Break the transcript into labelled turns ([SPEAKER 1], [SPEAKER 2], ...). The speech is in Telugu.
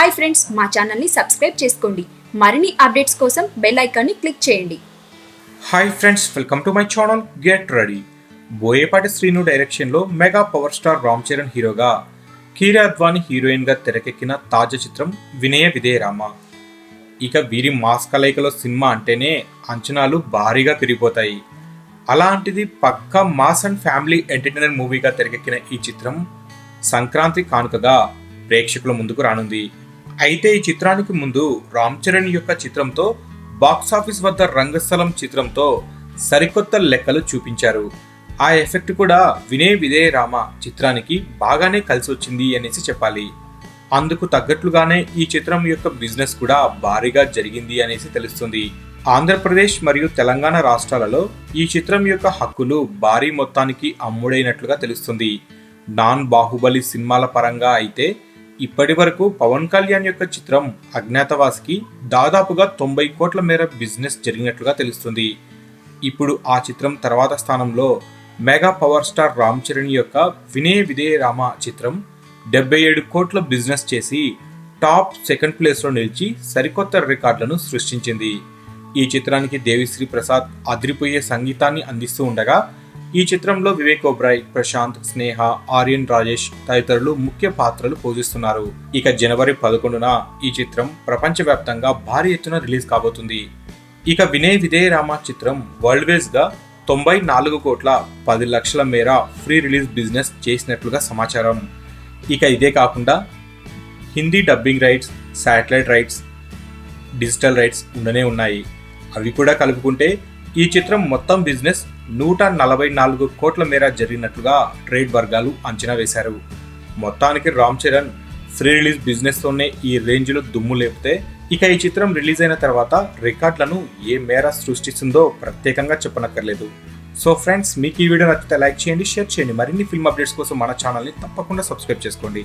[SPEAKER 1] హాయ్ ఫ్రెండ్స్ మా ఛానల్ని సబ్స్క్రైబ్ చేసుకోండి. మరిన్ని అప్డేట్స్ కోసం బెల్ ఐకాన్ని క్లిక్ చేయండి.
[SPEAKER 2] Hi friends welcome to my channel get ready. Boyapati Srinu డైరెక్షన్లో mega power star Ram Charan హీరోగా కీరా అద్వాని హీరోయిన్గా తెరకెక్కిన తాజా చిత్రం వినయ విధేయ రామ ఇక వీరి మాస్ కలయికలో సినిమా అంటేనే అంచనాలు భారీగా పెరిగిపోతాయి. అలాంటిది పక్క మాస్ అండ్ ఫ్యామిలీ ఎంటర్టైనర్ మూవీగా తెరకెక్కిన ఈ చిత్రం సంక్రాంతి కానుకగా ప్రేక్షకుల ముందుకు రానుంది. అయితే ఈ చిత్రానికి ముందు రామ్ చరణ్ యొక్క చిత్రంతో బాక్సాఫీస్ వద్ద రంగస్థలం చిత్రంతో సరికొత్త లెక్కలు చూపించారు. ఆ ఎఫెక్ట్ కూడా వినయ్ విదే రామ చిత్రానికి బాగానే కలిసి వచ్చింది అనేసి చెప్పాలి. అందుకు తగ్గట్లుగానే ఈ చిత్రం యొక్క బిజినెస్ కూడా భారీగా జరిగింది అనేసి తెలుస్తుంది. ఆంధ్రప్రదేశ్ మరియు తెలంగాణ రాష్ట్రాలలో ఈ చిత్రం యొక్క హక్కులు భారీ మొత్తానికి అమ్ముడైనట్లుగా తెలుస్తుంది. నాన్ బాహుబలి సినిమాల పరంగా అయితే ఇప్పటి వరకు పవన్ కళ్యాణ్ యొక్క చిత్రం అజ్ఞాతవాసికి దాదాపుగా తొంభై కోట్ల మేర బిజినెస్ జరిగినట్లుగా తెలుస్తుంది. ఇప్పుడు ఆ చిత్రం తర్వాత స్థానంలో mega power star Ram Charan యొక్క వినయ విదే రామ చిత్రం డెబ్బై ఏడు కోట్ల బిజినెస్ చేసి టాప్ సెకండ్ ప్లేస్లో నిలిచి సరికొత్త రికార్డులను సృష్టించింది. ఈ చిత్రానికి దేవిశ్రీ ప్రసాద్ అదిరిపోయే సంగీతాన్ని అందిస్తూ ఉండగా ఈ చిత్రంలో వివేక్ ఓబ్రాయ్ ప్రశాంత్ స్నేహ ఆర్యన్ రాజేష్ తదితరులు ముఖ్య పాత్రలు పోషిస్తున్నారు. ఇక జనవరి పదకొండున ఈ చిత్రం ప్రపంచవ్యాప్తంగా భారీ ఎత్తున రిలీజ్ కాబోతుంది. ఇక వినయ్ విధేయ రామ చిత్రం వరల్డ్ వైజ్గా తొంభై నాలుగు కోట్ల పది లక్షల మేర ఫ్రీ రిలీజ్ బిజినెస్ చేసినట్లుగా సమాచారం. ఇక ఇదే కాకుండా Hindi dubbing rights satellite rights digital rights ఉండనే ఉన్నాయి. అవి కూడా కలుపుకుంటే ఈ చిత్రం మొత్తం బిజినెస్ నూట నలభై నాలుగు కోట్ల మేర జరిగినట్లుగా ట్రేడ్ వర్గాలు అంచనా వేశారు. మొత్తానికి రామ్ చరణ్ ఫ్రీ రిలీజ్ బిజినెస్తోనే ఈ రేంజ్లో దుమ్ము లేపితే ఇక ఈ చిత్రం రిలీజ్ అయిన తర్వాత రికార్డులను ఏ మేర సృష్టిస్తుందో ప్రత్యేకంగా చెప్పనక్కర్లేదు. సో ఫ్రెండ్స్ మీకు ఈ వీడియో నచ్చితే లైక్ చేయండి షేర్ చేయండి. మరిన్ని ఫిల్మ్ అప్డేట్స్ కోసం మన ఛానల్ని తప్పకుండా సబ్స్క్రైబ్ చేసుకోండి.